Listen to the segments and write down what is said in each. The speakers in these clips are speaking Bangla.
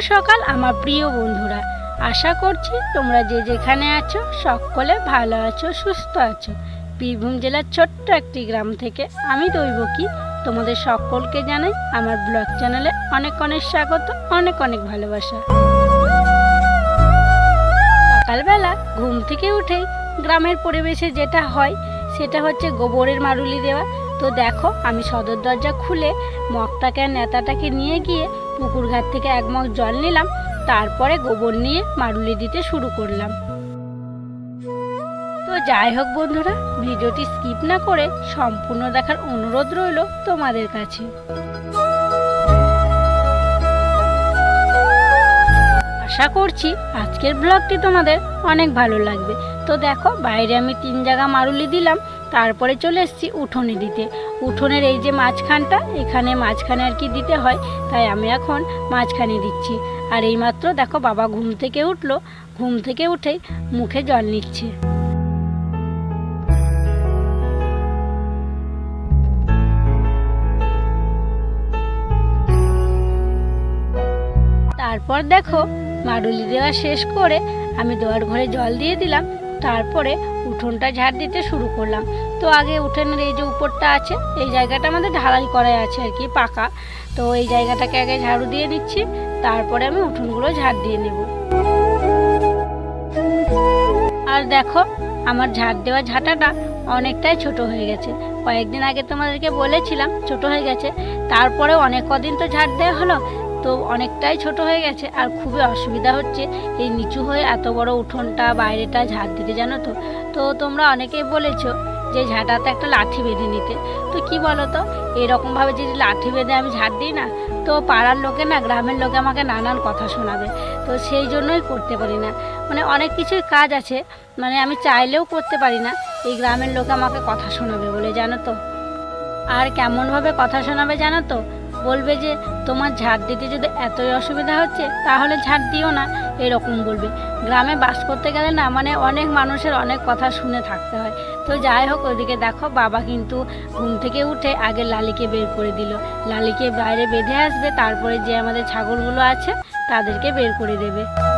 সকাল, আমার প্রিয় বন্ধুরা। আশা করছি তোমরা যে যেখানে আছো, সকলে ভালো আছো, সুস্থ আছো। বীরভূম জেলার ছোট্ট একটি গ্রাম থেকে আমি দৈবকী। তোমাদের সকলকে জানাই আমার ব্লগ চ্যানেলে অনেক অনেক স্বাগত, অনেক অনেক ভালোবাসা। সকালবেলা ঘুম থেকে উঠেই গ্রামের পরিবেশে যেটা হয়, সেটা হচ্ছে গোবরের মারুলি দেওয়া। তো দেখো, আমি সদর দরজা খুলে আর নেতাটাকে নিয়ে গিয়ে পুকুর ঘাট থেকে এক মগ জল নিলাম, তারপরে গোবর নিয়ে মারুলি দিতে শুরু করলাম। তো যাই হোক বন্ধুরা, ভিডিওটি স্কিপ না করে সম্পূর্ণ দেখার অনুরোধ রইল তোমাদের কাছে। আশা করছি আজকের ব্লগটি তোমাদের অনেক ভালো লাগবে। তো দেখো, বাইরে আমি তিন জায়গা মারুলি দিলাম তারপরে চলে এসেছি উঠোনে দিতে। উঠোনের এই যে মাঝখানটা, এখানে মাঝখানে আর কি দিতে হয়, তাই আমি এখন মাঝখানে দিচ্ছি। আর এইমাত্র দেখো বাবা ঘুম থেকে উঠল, ঘুম থেকে উঠেই মুখে জল নিচ্ছে। তারপর দেখো মাডুলি দেওয়া শেষ করে আমি দোয়ার ঘরে জল দিয়ে দিলাম। তারপরে উঠোনটা ঝাড় দিতে শুরু করলাম। তো আগে উঠোনের এই যে উপরটা আছে, এই জায়গাটা আমাদের ঢালাই করাই আছে আর কি, পাকা। তো এই জায়গাটাকে আগে ঝাড়ু দিয়ে নিচ্ছি, তারপরে আমি উঠোনগুলো ঝাড় দিয়ে নেব। আর দেখো, আমার ঝাড় দেওয়া ঝাঁটাটা অনেকটাই ছোট হয়ে গেছে। কয়েকদিন আগে তোমাদেরকে বলেছিলাম, ছোট হয়ে গেছে। তারপরে অনেক কদিন তো ঝাড় দেওয়া হলো তো অনেকটাই ছোট হয়ে গেছে আর খুবই অসুবিধা হচ্ছে। এই নিচু হয়ে এত বড় উঠোনটা, বাইরেটা, ঝাড় দিতে জানো তো? তো তোমরা অনেকেই বলেছ যে ঝাঁটাতে একটা লাঠি বেঁধে নিতে। তো কি বলো তো এরকমভাবে যদি লাঠি বেঁধে আমি ঝাড় দিই না, তো পাড়ার লোকে না, গ্রামের লোকে আমাকে নানান কথা শোনাবে। তো সেই জন্যই করতে পারি না। মানে অনেক কিছুই কাজ আছে মানে আমি চাইলেও করতে পারি না। এই গ্রামের লোকে আমাকে কথা শোনাবে বলে, জানো তো? আর কেমনভাবে কথা শোনাবে জানো তো? বলবে যে, তোমার ঝাড় দিতে যদি এতই অসুবিধা হচ্ছে, তাহলে ঝাড় দিও না। এরকম বলবে। গ্রামে বাস করতে গেলে না মানে অনেক মানুষের অনেক কথা শুনে থাকতে হয়। তো যাই হোক, ওইদিকে দেখো, বাবা কিন্তু ঘুম থেকে উঠে আগে লালিকে বের করে দিল। লালিকে বাইরে বেঁধে আসবে, তারপরে যে আমাদের ছাগলগুলো আছে, তাদেরকে বের করে দেবে।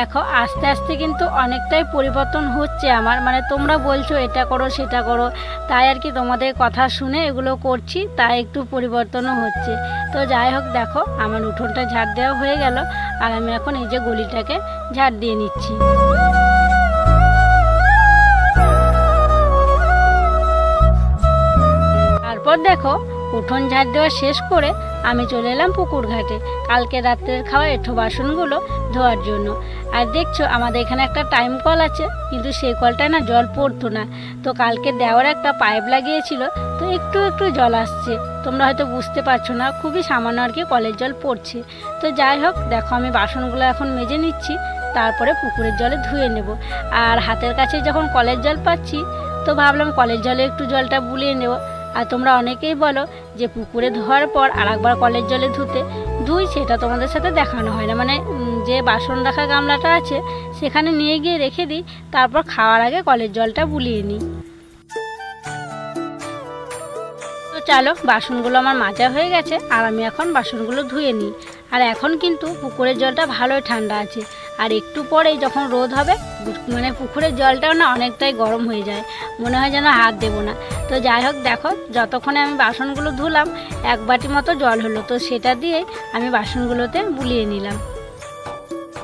দেখো, আস্তে আস্তে কিন্তু অনেকটাই পরিবর্তন হচ্ছে আমার। মানে তোমরা বলছো, এটা করো, সেটা করো। তাই আর কি তোমাদের কথা শুনে এগুলো করছি, তাই একটু পরিবর্তনও হচ্ছে। তো যাই হোক, দেখো, আমার উঠোনটা ঝাড় দেওয়া হয়ে গেল, আর আমি এখন এই যে গলিটাকে ঝাড় দিয়ে নিচ্ছি। তারপর দেখো, উঠোন ঝাড় দেওয়া শেষ করে আমি চলে এলাম পুকুর ঘাটে। কালকে রাত্রের খাওয়া এঠো বাসনগুলো ধোয়ার জন্য। আর দেখছ, আমাদের এখানে একটা টাইম কল আছে, কিন্তু সেই কলটায় না জল পড়তো না। তো কালকে দেওয়ার একটা পাইপ লাগিয়েছিল, তো একটু একটু জল আসছে। তোমরা হয়তো বুঝতে পারছ না, খুবই সামান্য আর কি কলের জল পড়ছে। তো যাই হোক, দেখো আমি বাসনগুলো এখন মেজে নিচ্ছি, তারপরে পুকুরের জলে ধুয়ে নেব। আর হাতের কাছে যখন কলের জল পাচ্ছি, তো ভাবলাম কলের জলে একটু জলটা বুলিয়ে নেব। আর তোমরা অনেকেই বলো যে পুকুরে ধোয়ার পর আর একবার কলের জলে ধুতে ধুই সেটা তোমাদের সাথে দেখানো হয় না। মানে যে বাসন রাখা গামলাটা আছে, সেখানে নিয়ে গিয়ে রেখে দিই, তারপর খাওয়ার আগে কলের জলটা বুলিয়ে নিই। তো চলো, বাসনগুলো আমার মাজা হয়ে গেছে, আর আমি এখন বাসনগুলো ধুয়ে নিই। আর এখন কিন্তু পুকুরের জলটা ভালোই ঠান্ডা আছে। আর একটু পরেই যখন রোদ হবে মানে পুকুরের জলটাও না অনেকটাই গরম হয়ে যায়। মনে হয় যেন হাত দেবো না। তো যাই হোক, দেখো, যতক্ষণে আমি বাসনগুলো ধুলাম, এক বাটি মতো জল হলো। তো সেটা দিয়ে আমি বাসনগুলোতে বুলিয়ে নিলাম।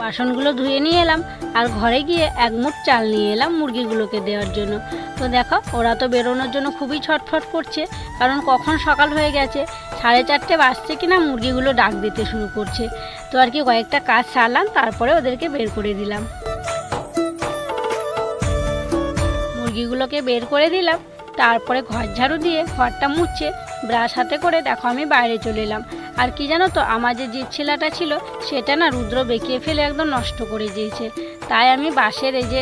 বাসনগুলো ধুয়ে নিয়ে এলাম, আর ঘরে গিয়ে এক মুঠ চাল নিয়ে এলাম মুরগিগুলোকে দেওয়ার জন্য। তো দেখো, ওরা তো বেরোনোর জন্য খুবই ছটফট করছে, কারণ কখন সকাল হয়ে গেছে, সাড়ে চারটে বাজছে কিনা মুরগিগুলো ডাক দিতে শুরু করছে। তো আর কি কয়েকটা কাজ সারলাম, তারপরে ওদেরকে বের করে দিলাম। মুরগিগুলোকে বের করে দিলাম, তারপরে ঘর ঝাড়ু দিয়ে ঘরটা মুছছে, ব্রাশ হাতে করে দেখো আমি বাইরে চলে এলাম। আর কি জানো তো, আমার যে জিপ ছেলাটা ছিল, সেটা না রুদ্র বেঁকিয়ে ফেলে একদম নষ্ট করে দিয়েছে তাই আমি বাঁশের এই যে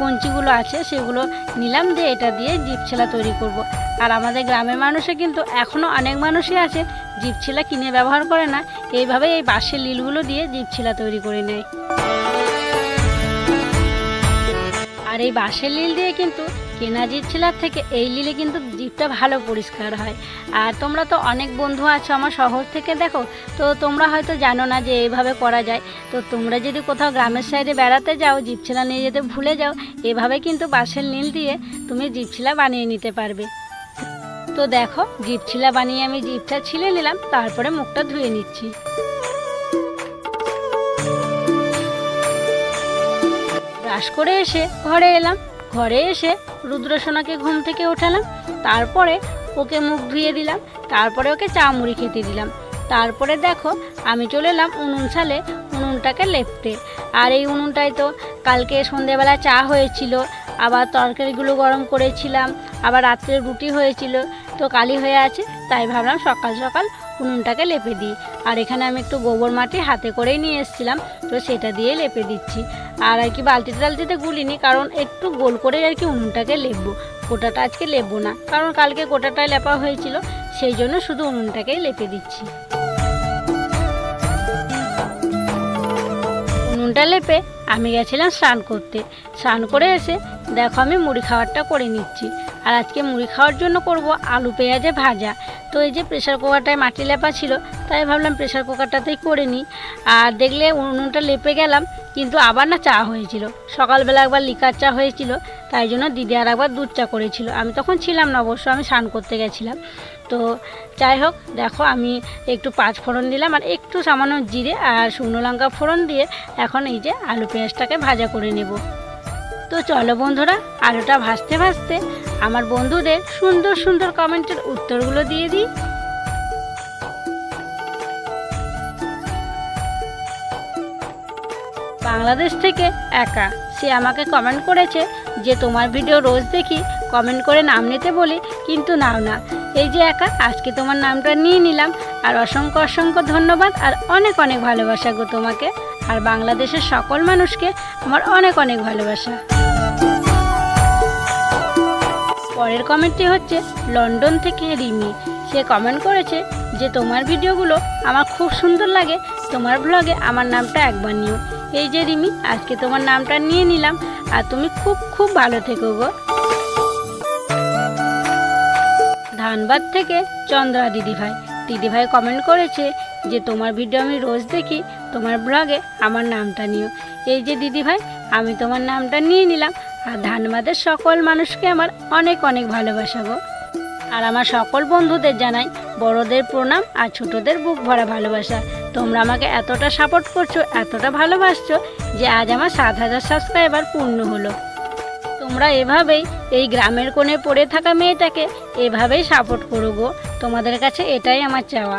কঞ্চিগুলো আছে, সেগুলো নিলাম দিয়ে এটা দিয়ে জিপ ছেলা তৈরি করব। আর আমাদের গ্রামের মানুষে কিন্তু এখনও অনেক মানুষই আছে জিপ ছেলা কিনে ব্যবহার করে না, এইভাবে এই বাঁশের লিলগুলো দিয়ে জিপ ছেলা তৈরি করে নেয় আর এই বাঁশের লিল দিয়ে কিন্তু জিপ ছিলার থেকে এই নিলে কিন্তু জিপটা ভালো পরিষ্কার হয়। আর তোমরা তো অনেক বন্ধু আছো আমার শহর থেকে, দেখো, তো তোমরা হয়তো জানো না যে এইভাবে করা যায়। তো তোমরা যদি কোথাও গ্রামের সাইডে বেড়াতে যাও, জিপ ছিলা নিয়ে যেতে ভুলে যাও, এভাবে কিন্তু বাঁশের নীল দিয়ে তুমি জিপ ছিলা বানিয়ে নিতে পারবে। তো দেখো, জিপ ছিলা বানিয়ে আমি জিপটা ছিলে নিলাম, তারপরে মুখটা ধুয়ে নিচ্ছি। ব্রাশ করে এসে ঘরে এলাম। ঘরে এসে রুদ্রসোনাকে ঘুম থেকে ওঠালাম, তারপরে ওকে মুখ ধুয়ে দিলাম, তারপরে ওকে চা মুড়ি খেতে দিলাম। তারপরে দেখো, আমি চলে এলাম উনুন সালে উনুনটাকে লেপতে। আর এই উনুনটায় তো কালকে সন্ধেবেলা চা হয়েছিল, আবার তরকারিগুলো গরম করেছিলাম, আবার রাত্রে রুটি হয়েছিল তো কালি হয়ে আছে, তাই ভাবলাম সকাল সকাল উনুনটাকে লেপে দিই। আর এখানে আমি একটু গোবর মাটি হাতে করেই নিয়ে এসেছিলাম, তো সেটা দিয়ে লেপে দিচ্ছি। আর আর কি বালতিতে টালতিতে গুলিনি, কারণ একটু গোল করে আর কি উনুনটাকে লেপবো। গোটাটা আজকে লেপবো না, কারণ কালকে গোটাটাই লেপা হয়েছিল, সেই জন্য শুধু উনুনটাকেই লেপে দিচ্ছি। উনুনটা লেপে আমি গেছিলাম স্নান করতে। স্নান করে এসে দেখো আমি মুড়ি খাবারটা করে নিচ্ছি। আর আজকে মুড়ি খাওয়ার জন্য করব আলু পেঁয়াজে ভাজা। তো এই যে প্রেশার কুকারটায় মাটি লেপা ছিল, তাই ভাবলাম প্রেশার কুকারটাতেই করে নিই। আর দেখলে উনুনটা লেপে গেলাম, কিন্তু আবার না চা হয়েছিল। সকালবেলা একবার লিকার চা হয়েছিল, তাই জন্য দিদি আর একবার দুধ চা করেছিল। আমি তখন ছিলাম না, অবশ্য আমি স্নান করতে গেছিলাম। তো যাই হোক, দেখো আমি একটু পাঁচ ফোড়ন দিলাম, আর একটু সামান্য জিরে আর শুকনো লঙ্কা ফোড়ন দিয়ে এখন এই যে আলু পেঁয়াজটাকে ভাজা করে নেব। তো চলো বন্ধুরা, আলুটা ভাজতে ভাজতে আমার বন্ধুদের সুন্দর সুন্দর কমেন্টের উত্তরগুলো দিয়ে দিই। বাংলাদেশ থেকে একা, সে আমাকে কমেন্ট করেছে যে, তোমার ভিডিও রোজ দেখি কমেন্ট করে নাম নিতে বলি, কিন্তু নাও না। এই যে একা, আজকে তোমার নামটা নিয়ে নিলাম। আর অসংখ্য অসংখ্য ধন্যবাদ আর অনেক অনেক ভালোবাসা গো তোমাকে। আর বাংলাদেশের সকল মানুষকে আমার অনেক অনেক ভালোবাসা। পরের কমেন্টটি হচ্ছে, লন্ডন থেকে রিমি। সে কমেন্ট করেছে যে, তোমার ভিডিওগুলো আমার খুব সুন্দর লাগে। তোমার ব্লগে আমার নামটা একবার নিও। এই যে রিমি, আজকে তোমার নামটা নিয়ে নিলাম। আর তুমি খুব খুব ভালো থেকো গো। ধানবাদ থেকে চন্দ্রা দিদিভাই। দিদিভাই কমেন্ট করেছে যে, তোমার ভিডিও আমি রোজ দেখি। তোমার ব্লগে আমার নামটা নিও। এই যে দিদিভাই, আমি তোমার নামটা নিয়ে নিলাম। আর ধানবাদের সকল মানুষকে আমার অনেক অনেক ভালোবাসা গো। আর আমার সকল বন্ধুদের জানাই, বড়দের প্রণাম আর ছোটদের বুক ভরা ভালোবাসা। তোমরা আমাকে এতটা সাপোর্ট করছ, এতটা ভালোবাসছো যে আজ আমার সাত হাজার সাবস্ক্রাইবার পূর্ণ হলো। তোমরা এভাবেই এই গ্রামের কোণে পড়ে থাকা মেয়েটাকে এভাবেই সাপোর্ট করো গো। তোমাদের কাছে এটাই আমার চাওয়া।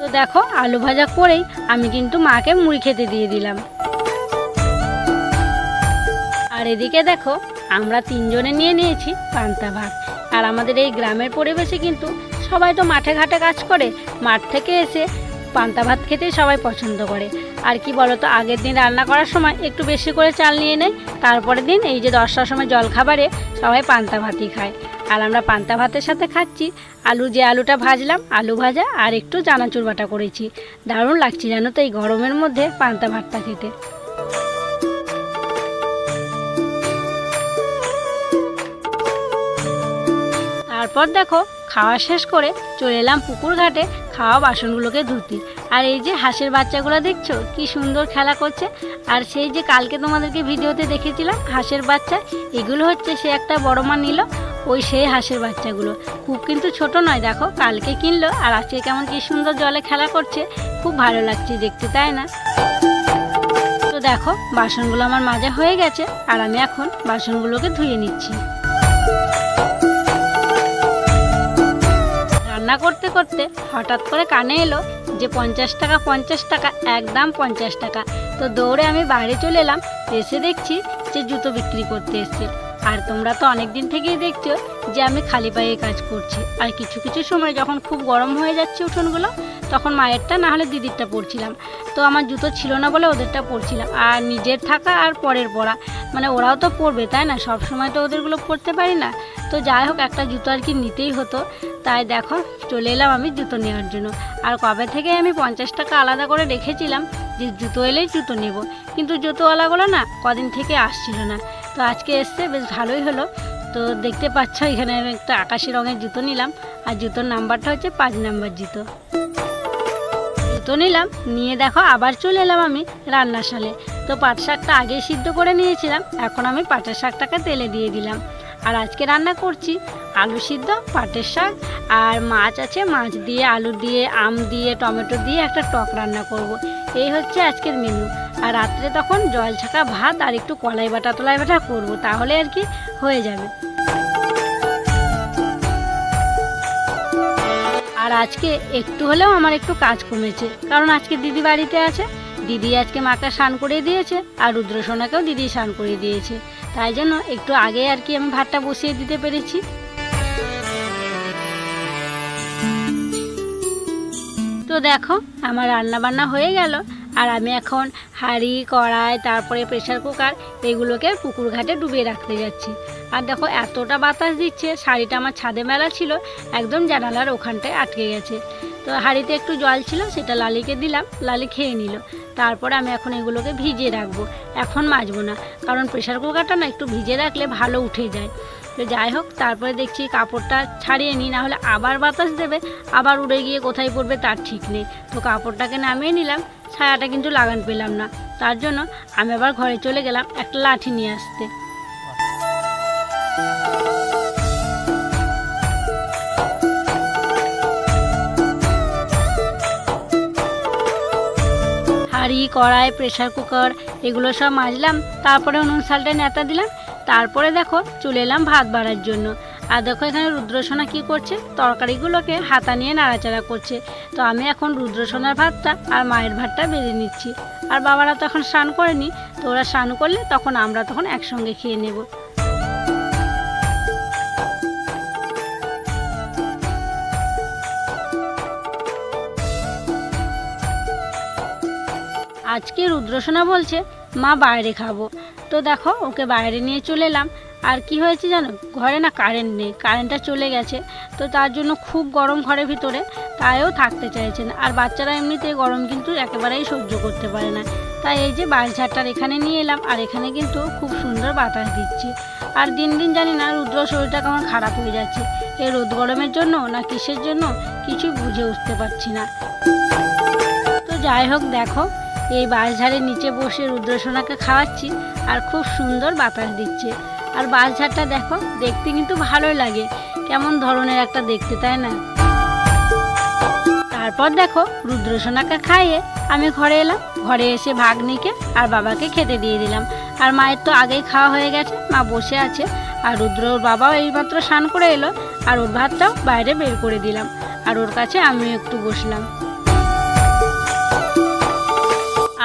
তো দেখো, আলু ভাজা করেই আমি কিন্তু মাকে মুড়ি খেতে দিয়ে দিলাম। আর এদিকে দেখো, আমরা তিনজনে নিয়ে নিয়েছি পান্তা ভাত। আর আমাদের এই গ্রামের পরিবেশে কিন্তু সবাই তো মাঠে ঘাটে কাজ করে, মাঠ থেকে এসে পান্তা ভাত খেতে সবাই পছন্দ করে। আর কি বলতো, আগের দিন রান্না করার সময় একটু বেশি করে চাল নিয়ে নেয়, তারপরের দিন এই যে দশটার সময় জল খাবারে সবাই পান্তা ভাতই খায়। আর আমরা পান্তা ভাতের সাথে খাচ্ছি, আলু যে আলুটা ভাজলাম, আলু ভাজা আর একটু চানাচুর বাটা করেছি। দারুণ লাগছে জানো তো এই গরমের মধ্যে পান্তা ভাতটা খেতে। তারপর দেখো, খাওয়া শেষ করে চলে এলাম পুকুর ঘাটে খাওয়া বাসনগুলোকে ধুতে। আর এই যে হাঁসের বাচ্চাগুলো দেখছ, কি সুন্দর খেলা করছে। আর সেই যে কালকে তোমাদেরকে ভিডিওতে দেখেছিলাম হাঁসের বাচ্চা, এগুলো হচ্ছে সে একটা বড় মা নিল, ওই সেই হাঁসের বাচ্চাগুলো। খুব কিন্তু ছোট নয়, দেখো, কালকে কিনলো, আর আজকে কেমন কি সুন্দর জলে খেলা করছে, খুব ভালো লাগছে দেখতে, তাই না? তো দেখো, বাসনগুলো আমার মাজা হয়ে গেছে, আর আমি এখন বাসনগুলোকে ধুয়ে নিচ্ছি। রান্না করতে করতে হঠাৎ করে কানে এলো যে পঞ্চাশ টাকা পঞ্চাশ টাকা, একদম পঞ্চাশ টাকা। তো দৌড়ে আমি বাইরে চলে এলাম, এসে দেখছি যে জুতো বিক্রি করতে এসছে। আর তোমরা তো অনেক দিন থেকেই দেখছ যে আমি খালি পায়ে কাজ করছি। আর কিছু কিছু সময় যখন খুব গরম হয়ে যাচ্ছে উঠোনগুলো, তখন মায়েরটা না হলে দিদিরটা পরছিলাম। তো আমার জুতো ছিল না বলে ওদেরটা পরছিলাম। আর নিজের থাকা আর পরের পরা। মানে ওরাও তো পরবে, তাই না? সব সময় তো ওদেরগুলো পরতে পারি না। তো যাই হোক, একটা জুতো আর কি নিতেই হতো। তাই দেখো, চলে এলাম আমি জুতো নেওয়ার জন্য। আর কবে থেকে আমি পঞ্চাশ টাকা আলাদা করে রেখেছিলাম যে জুতো এলেই জুতো নেব। কিন্তু জুতোওয়ালাগুলো না কদিন থেকে আসছিল না। তো আজকে এসছে, বেশ ভালোই হলো। তো দেখতে পাচ্ছ, এখানে আমি একটা আকাশি রঙের জুতো নিলাম। আর জুতোর নাম্বারটা হচ্ছে পাঁচ নাম্বার জুতো। জুতো নিলাম, নিয়ে দেখো, আবার চলে এলাম আমি রান্নার সালে তো পাট শাকটা আগে সিদ্ধ করে নিয়েছিলাম, এখন আমি পাটের শাকটাকে তেলে দিয়ে দিলাম। আর আজকে রান্না করছি আলু সিদ্ধ, পাটের শাক আর মাছ আছে, মাছ দিয়ে, আলু দিয়ে, আম দিয়ে, টমেটো দিয়ে একটা টক রান্না করব। এই হচ্ছে আজকের মেনু আর রাত্রে তখন জল ছাকা ভাত আর একটু কলাই বাটা, তলাই বাটা করব, তাহলে আর কি হয়ে যাবে। আর আজকে একটু হলেও আমার একটু কাজ কমেছে, কারণ আজকে দিদি বাড়িতে আছে। দিদি আজকে মাকে স্নান করে দিয়েছে আর রুদ্রসোনাকেও দিদি স্নান করে দিয়েছে। তাই জন্য একটু আগে আর কি আমি ভাতটা বসিয়ে দিতে পেরেছি। তো দেখো, আমার রান্না বান্না হয়ে গেল। আর আমি এখন হাঁড়ি, কড়াই, তারপরে প্রেসার কুকার এগুলোকে পুকুর ঘাটে ডুবিয়ে রাখতে যাচ্ছি। আর দেখো, এতটা বাতাস দিচ্ছে, শাড়িটা আমার ছাদে মেলা ছিল, একদম জানালার ওখানটায় আটকে গেছে। তো হাঁড়িতে একটু জল ছিল, সেটা লালিকে দিলাম। লালি খেয়ে নিল। তারপরে আমি এখন এগুলোকে ভিজিয়ে রাখব। এখন মাজবো না, কারণ প্রেসার কুকারটা না একটু ভিজে রাখলে ভালো উঠে যায়। তো যাই হোক, তারপরে দেখছি কাপড়টা ছাড়িয়ে নিই, নাহলে আবার বাতাস দেবে, আবার উড়ে গিয়ে কোথায় পড়বে তার ঠিক নেই। তো কাপড়টাকে নামিয়ে নিলাম, ছায়াটা কিন্তু লাগান পেলাম না। তার জন্য আমি আবার ঘরে চলে গেলাম একটা লাঠি নিয়ে আসতে। হাঁড়ি কড়াই প্রেশার কুকার এগুলো সব মাজলাম। তারপরে উনুন সালটা নেতা দিলাম। তারপরে দেখো, চলে এলাম ভাত বাড়ার জন্য। আর দেখো এখানে রুদ্রসোনা কি করছে? তরকারিগুলোকে হাতা নিয়ে নাড়াচাড়া করছে। তো আমি এখন রুদ্রসোনার ভাতটা আর মায়ের ভাতটা বেঁধে নিচ্ছি। আর বাবারা তো এখন স্নান করেনি, তো ওরা স্নান করলে তখন আমরা তখন একসঙ্গে খেয়ে নেব। আজকে রুদ্রসোনা বলছে, মা, বাইরে খাব। তো দেখো, ওকে বাইরে নিয়ে চলে এলাম। আর কি হয়েছে জানো? ঘরে না কারেন্ট নেই কারেন্টটা চলে গেছে। তো তার জন্য খুব গরম ঘরের ভিতরে, তাইও থাকতে চাইছে না। আর বাচ্চারা এমনিতে গরম কিন্তু একেবারেই সহ্য করতে পারে না। তাই এই যে বাঁশঝাড়টার এখানে নিয়ে এলাম, আর এখানে কিন্তু খুব সুন্দর বাতাস দিচ্ছে। আর দিন দিন জানি না, রুদ্র শরীরটা কেমন খারাপ হয়ে যাচ্ছে। এই রোদ গরমের জন্য না কিসের জন্য, কিছুই বুঝে উঠতে পারছি না। তো যাই হোক, দেখো এই বাঁশঝাড়ের নিচে বসে রুদ্রসোনাকে খাওয়াচ্ছি আর খুব সুন্দর বাতাস দিচ্ছে। আর বাঁশঝাড়টা দেখো, দেখতে কিন্তু ভালোই লাগে। কেমন ধরনের একটা দেখতে, তাই না? তারপর দেখো, রুদ্রসোনাকে খাইয়ে আমি ঘরে এলাম। ঘরে এসে ভাগ্নিকে আর বাবাকে খেতে দিয়ে দিলাম। আর মায়ের তো আগেই খাওয়া হয়ে গেছে, মা বসে আছে। আর রুদ্র ওর বাবাও এইমাত্র স্নান করে এলো। আর ওর ভাতটাও বাইরে বের করে দিলাম। আর ওর কাছে আমি একটু বসলাম।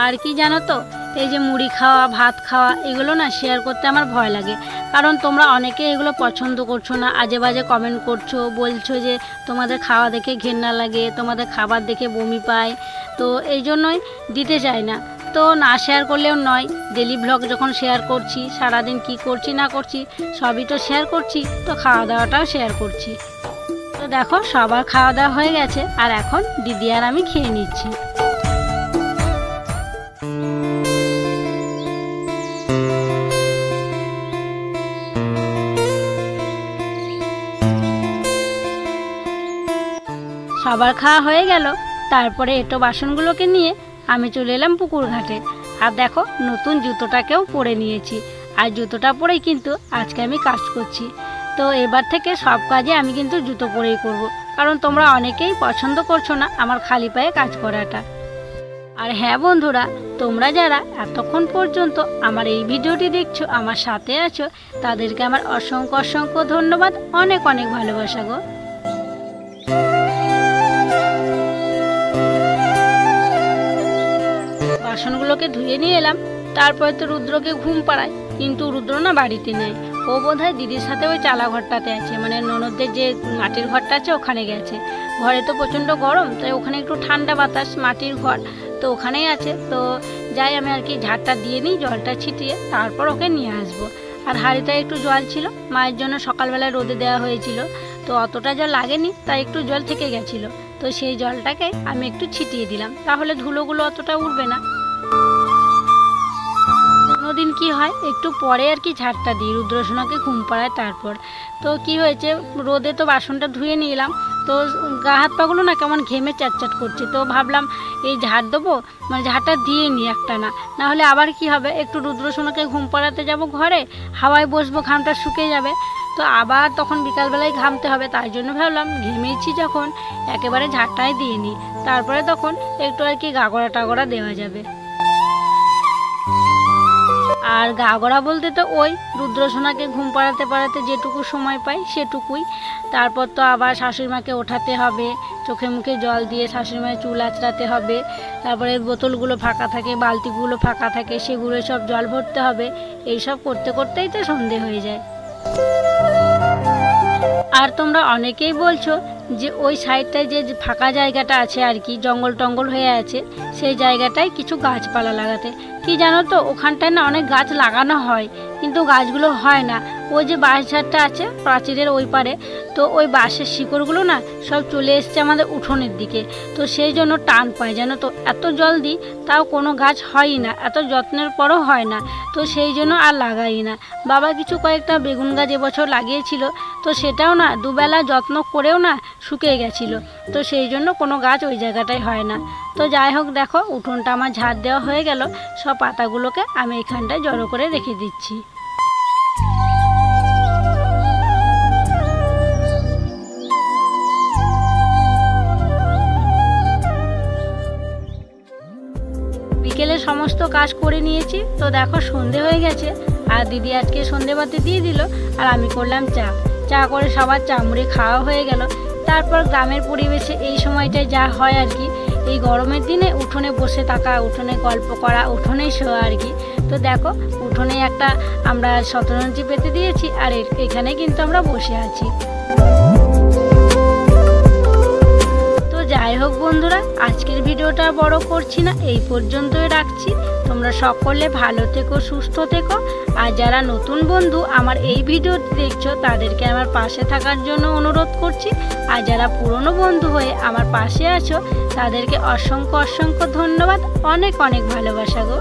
আর কি জানো তো, এই যে মুড়ি খাওয়া, ভাত খাওয়া, এগুলো না শেয়ার করতে আমার ভয় লাগে। কারণ তোমরা অনেকে এগুলো পছন্দ করছ না আজে বাজে কমেন্ট করছ, বলছো যে তোমাদের খাওয়া দেখে ঘেন্না লাগে, তোমাদের খাবার দেখে বমি পায়, তো এই জন্যই দিতে চাই না। তো না শেয়ার করলেও নয় ডেলি ব্লগ যখন শেয়ার করছি, সারাদিন কি করছি, না করছি, সবই তো শেয়ার করছি, তো খাওয়া দাওয়াটাও শেয়ার করছি। তো দেখো, সবার খাওয়া দাওয়া হয়ে গেছে, আর এখন দিদি আর আমি খেয়ে নিচ্ছি। সবার খাওয়া হয়ে গেল। তারপরে এটো বাসনগুলোকে নিয়ে আমি চলে এলাম পুকুর ঘাটে। আর দেখো, নতুন জুতোটাকেও পরে নিয়েছি। আর জুতোটা পরেই কিন্তু আজকে আমি কাজ করছি। তো এবার থেকে সব কাজে আমি কিন্তু জুতো পরেই করব। কারণ তোমরা অনেকেই পছন্দ করছ না আমার খালি পায়ে কাজ করাটা। আর হ্যাঁ বন্ধুরা, তোমরা যারা এতক্ষণ পর্যন্ত আমার এই ভিডিওটি দেখছ, আমার সাথে আছো, তাদেরকে আমার অসংখ্য অসংখ্য ধন্যবাদ। অনেক অনেক ভালোবাসা গো। বাসনগুলোকে ধুয়ে নিয়ে এলাম। তারপরে তো রুদ্রকে ঘুম পাড়ায়, কিন্তু রুদ্র না বাড়িতে নেই। ও বোধহয় দিদির সাথে ওই চালা ঘরটাতে আছে মানে ননদদের যে মাটির ঘরটা আছে ওখানে গেছে। ঘরে তো প্রচণ্ড গরম, তাই ওখানে একটু ঠান্ডা বাতাস, মাটির ঘর তো ওখানেই আছে। তো যাই আমি আর কি ঝাড়টা দিয়ে নিই, জলটা ছিটিয়ে তারপর ওকে নিয়ে আসব। আর হাঁড়িটায় একটু জল ছিল, মায়ের জন্য সকালবেলায় রোদে দেওয়া হয়েছিল। তো অতটা জল লাগেনি, তাই একটু জল থেকে গেছিল। তো সেই জলটাকে আমি একটু ছিটিয়ে দিলাম। তাহলে ধুলোগুলো অতটা উঠবে না। দিন কি হয়? একটু পরে আর কি ঝাড়টা দিই। রুদ্রসোনাকে ঘুম পাড়ায় তারপর। তো কি হয়েছে? রোদে তো বাসনটা ধুয়ে নিলাম। তো গা হাত পাগুলো না কেমন ঘেমে চ্যাটচ্যাট করছে। তো ভাবলাম, এই ঝাড় দেবো? মানে ঝাড়টা দিয়ে নিই একটা না না হলে আবার কি হবে? একটু রুদ্রসোনাকে ঘুম পাড়াতে যাব ঘরে, হাওয়ায় বসবো, ঘামটা শুকিয়ে যাবে। তো আবার তখন বিকালবেলায় ঘামতে হবে। তাই জন্য ভাবলাম, ঘেমেছি যখন, একেবারে ঝাড়টাই দিয়ে নিই তারপরে তখন একটু আর কি গাগড়া টাগড়া দেওয়া যাবে। আর গাগড়া বলতে তো ওই রুদ্রসোনাকে ঘুম পাড়াতে পাড়াতে যেটুকু সময় পাই সেটুকুই। তারপর তো আবার শাশুড়ি মাকে ওঠাতে হবে, চোখে মুখে জল দিয়ে শাশুড়ি মায়ের চুল আঁচড়াতে হবে, তারপরে বোতলগুলো ফাঁকা থাকে, বালতিগুলো ফাঁকা থাকে, সেগুলো সব জল ভরতে হবে, এইসব করতে করতেই তো সন্ধে হয়ে যায়। আর তোমরা অনেকেই বলছো যে ওই সাইডটায় যে ফাঁকা জায়গাটা আছে আর কি, জঙ্গল টঙ্গল হয়ে আছে, সেই জায়গাটায় কিছু গাছপালা লাগাতে। কি জানো তো, ওখানটায় না অনেক গাছ লাগানো হয়, কিন্তু গাছগুলো হয় না। ওই যে বাঁশ ঝাড়টা আছে, প্রাচীরের ওই পারে, তো ওই বাঁশের শিকড়গুলো না সব চলে এসছে আমাদের উঠোনের দিকে। তো সেই জন্য টান পায় জানো তো, এত জল দিই, তাও কোনো গাছ হয়ই না, এত যত্নের পরও হয় না, তো সেই জন্য আর লাগাই না। বাবা কিছু কয়েকটা বেগুন গাছ এবছর লাগিয়েছিল, তো সেটাও না দুবেলা যত্ন করেও না শুকিয়ে গেছিল, তো সেই জন্য কোনো গাছ ওই জায়গাটায় হয় না। তো যাই হোক, দেখো, উঠোনটা আমার ঝাড় দেওয়া হয়ে গেল। সব পাতাগুলোকে আমি এখানটায় জড়ো করে রেখে দিচ্ছি। বিকেলে সমস্ত কাজ করে নিয়েছি। তো দেখো, সন্ধে হয়ে গেছে। আর দিদি আজকে সন্ধেবাতি দিয়ে দিল, আর আমি করলাম চা। চা করে সবার চা মুড়ি খাওয়া হয়ে গেল। তারপর গ্রামের পরিবেশে এই সময়টায় যা হয় আর কি এই গরমের দিনে উঠোনে বসে থাকা, উঠোনে গল্প করা, উঠোনেই শোয়া আর কি। তো দেখো উঠোনে একটা আমরা শতরঞ্জি পেতে দিয়েছি আর এখানে কিন্তু আমরা বসে আছি। যাই হোক বন্ধুরা, আজকের ভিডিওটা বড় করছি না, এই পর্যন্তই রাখছি। তোমরা সকলে ভালো থেকো, সুস্থ থেকো। আর যারা নতুন বন্ধু, আমার এই ভিডিওটি দেখছ, তাদেরকে আমার পাশে থাকার জন্য অনুরোধ করছি। আর যারা পুরনো বন্ধু হয়ে আমার পাশে আছো, তাদেরকে অসংখ্য অসংখ্য ধন্যবাদ। অনেক অনেক ভালোবাসা গো।